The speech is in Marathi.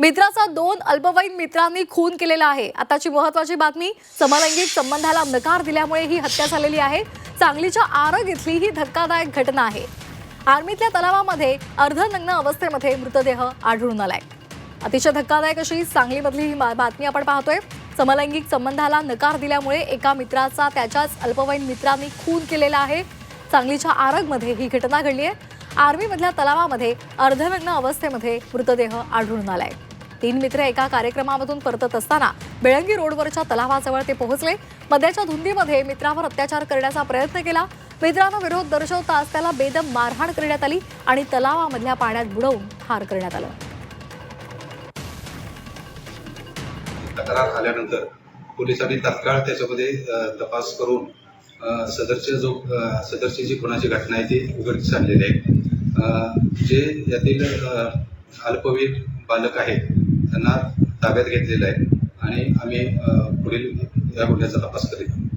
मित्राचा दोन अल्पवयीन मित्रांनी खून केलेला आहे. आताची महत्वाची बातमी समलैंगिक संबंधाला नकार दिल्यामुळे ही हत्या झालेली आहे. सांगलीच्या आरग इथली ही धक्कादायक घटना आहे. आर्मीतल्या तलावामध्ये अर्धनग्न अवस्थेमध्ये मृतदेह आढळून आलाय. अतिशय धक्कादायक अशी सांगलीमधली ही बा- बातमी आपण पाहतोय. समलैंगिक संबंधाला नकार दिल्यामुळे एका मित्राचा त्याच्याच अल्पवयीन मित्रांनी खून केलेला आहे. सांगलीच्या आरगमध्ये ही घटना घडली आहे. आर्मीमधल्या तलावामध्ये अर्धनग्न अवस्थेमध्ये मृतदेह आढळून आलाय. तीन मित्र एका कार्यक्रमामधून परतत असताना बेळंगी रोडवरच्या तलावाजवळ ते पोहोचले. मद्याच्या धुंदीमध्ये मित्रावर अत्याचार करण्याचा प्रयत्न केला. मित्रानं विरोध दर्शवताच त्याला बेदम मारहाण करण्यात आली आणि तलावामधल्या पाण्यात बुडवून ठार करण्यात आलं. तक्रार आल्यानंतर पोलिसांनी तात्काळ त्याच्यामध्ये तपास करून सदरच्या सदरचे जो सदरची जी कोणाची घटना आहे ती उघडकीस आणलेली आहे जे यातील अल्पवयीन बालक आहेत त्यांना ताब्यात घेतलेलं आहे आणि आम्ही पुढील या गुन्ह्याचा तपास करीत आहोत.